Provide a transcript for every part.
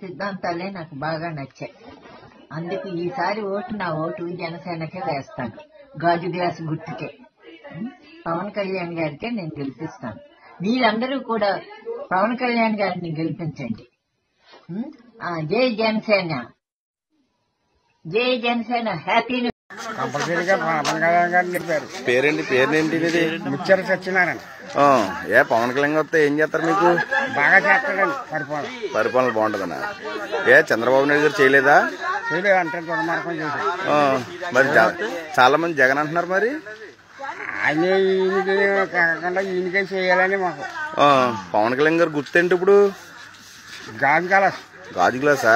సిద్ధాంతాలే నాకు బాగా నచ్చాయి. అందుకు ఈసారి ఓటు నా ఓటు జనసేనకే వేస్తాను. గాజు గ్లాస్ గుర్తుకే. పవన్ కళ్యాణ్ గారికే నేను గెలిపిస్తాను. మీరందరూ కూడా పవన్ కళ్యాణ్ గారిని గెలిపించండి. జై జనసేన. జై జనసేన. హ్యాపీ కంపల్సరీగా పవన్ కళ్యాణ్ పేరేంటి? పేరేంటి ఇది? ముచ్చర సత్యనారాయణ. ఏ పవన్ కళ్యాణ్ వస్తే ఏం చేస్తారు మీకు? బాగా చేస్తాడండి పరిపాలన. పరిపాలన బాగుంటుందన్నా ఏ చంద్రబాబు నాయుడు గారు చేయలేదా? చేయలేదు అంటే దుర్మార్గం మరి చాలా మంది జగన్ అంటున్నారు మరి. ఆయన ఈయనకి కాకుండా ఈయనకే చేయాలని మాకు. పవన్ కళ్యాణ్ గారు గుర్తేంటి ఇప్పుడు? గాజు కలస్ గాజు గ్లాసా.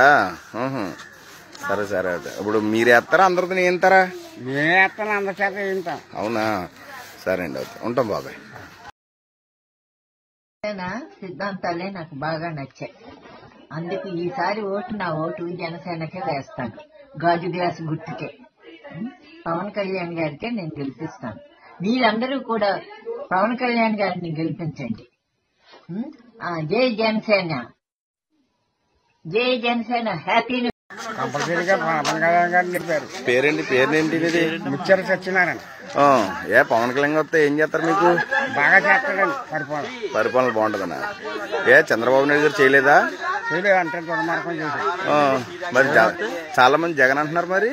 సరే సరే ఇప్పుడు మీరు వేస్తారా? అందరితో ఏంతారా నేనే వేస్తాను అవునా? సరే అండి అయితే. ఉంటాం బాబాయ్. సిద్ధాంతాలే నాకు బాగా నచ్చాయి అందుకు ఈసారి ఓటు నా ఓటు జనసేనకే వేస్తాను. గాజు గ్లాస్ గుర్తుకే? పవన్ కళ్యాణ్ గారికే నేను గెలిపిస్తాను. మీరందరూ కూడా పవన్ కళ్యాణ్ గారిని గెలిపించండి. జై జనసేన. జై జనసేన. హ్యాపీ కంపల్సరీగా పవన్ కళ్యాణ్ గారిని చెప్పారు. పేరేంటి? పేరేంటి ఇది? ముచ్చర సత్యనారాయణ. ఏ పవన్ కళ్యాణ్ వస్తే ఏం చేస్తారు మీకు? బాగా చేస్తాడండి పరిపాలన. పరిపాలన బాగుంటుందన్నా ఏ చంద్రబాబు నాయుడు గారు చేయలేదా? చేయలేదు అంటే దుర్మార్గం మరి చాలా మంది జగన్ అంటున్నారు మరి.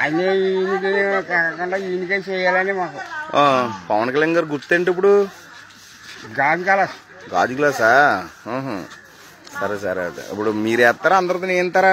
ఆయన ఈయనకి కాకుండా ఈయనకే చేయాలని మాకు. పవన్ కళ్యాణ్ గారు గుర్తేంటి ఇప్పుడు? గాజు కలస్ గాజు గ్లాసా. సరే సరే ఇప్పుడు మీరు వేస్తారా అందరితో నేనే వేస్తాను